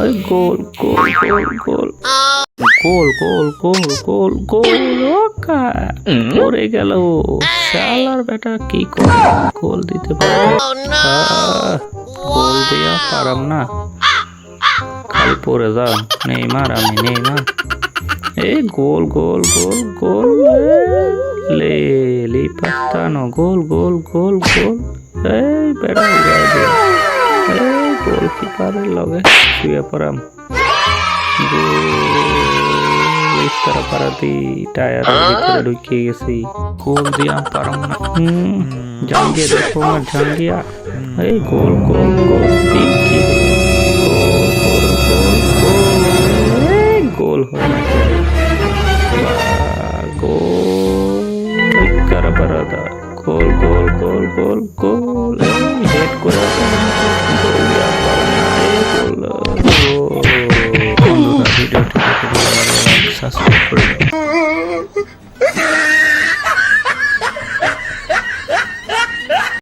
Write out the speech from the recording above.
ওই গোল গোল গোল গোল গোল গোল গোল গোল গোল পড়ে গেল শালার বেটা কি করে গোল দিতে পারে গোল দিয়া পারাম না খালি পড়ে যাও নেইমার আমি নেইমার এই গোল গোল গোল গোল লে লি পাত্তানো গোল গোল গোল গোল এই বেড়া উড়াই দে এই গোল কিপারের লগে শুয়ে পড়াম ইস্তারা পারাতি টায়ারের ভিতরে ঢুকিয়ে গেছি গোল দিয়া পারাম না জাঙ্গিয়ে দেখো আমার জাঙ্গিয়া এই গোল গোল গোল কি কি গোল হয় না গোল কারা পারাদা গোল গোল গোল গোল গোল সাবস্ক্রাইব করে দাও